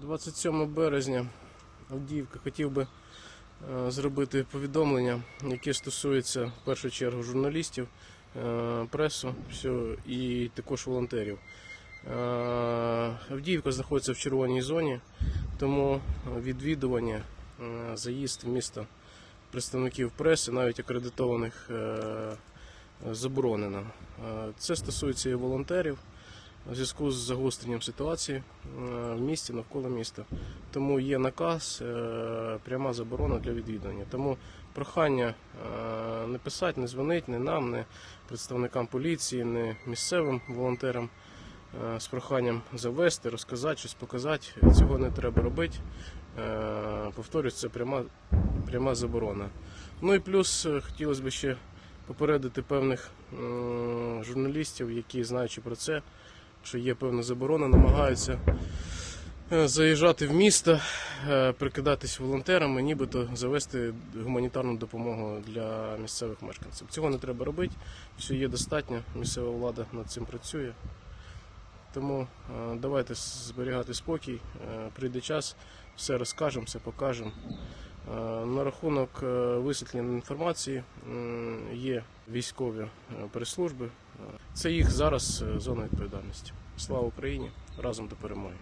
27 березня Авдіївка хотів би е, зробити повідомлення, яке стосується в першу чергу журналістів, е, пресу і також волонтерів. Е, Авдіївка знаходиться в червоній зоні, тому відвідування, заїзд в місто представників преси, навіть акредитованих, заборонено. Це стосується і волонтерів у зв'язку з загостренням ситуації е, в місті, навколо міста. Тому є наказ, е, пряма заборона для відвідування. Тому прохання е, не писати, не дзвонити, не нам, не представникам поліції, не місцевим волонтерам з проханням завести, розказати, щось показати. Цього не треба робити. Повторюсь, це пряма, пряма заборона. Ну і плюс хотілося б ще попередити певних журналістів, які знаючи про це, що є певна заборона, намагаються е, заїжджати в місто, е, прикидатись волонтерами, нібито завести гуманітарну допомогу для місцевих мешканців. Цього не треба робити, все є достатньо, місцева влада над цим працює. Тому е, давайте зберігати спокій, прийде час, все розкажемо, все покажемо. На рахунок висвітлення інформації є військові прес-служби. Це їх зараз е, зона відповідальності. Слава Україні! Разом до перемоги!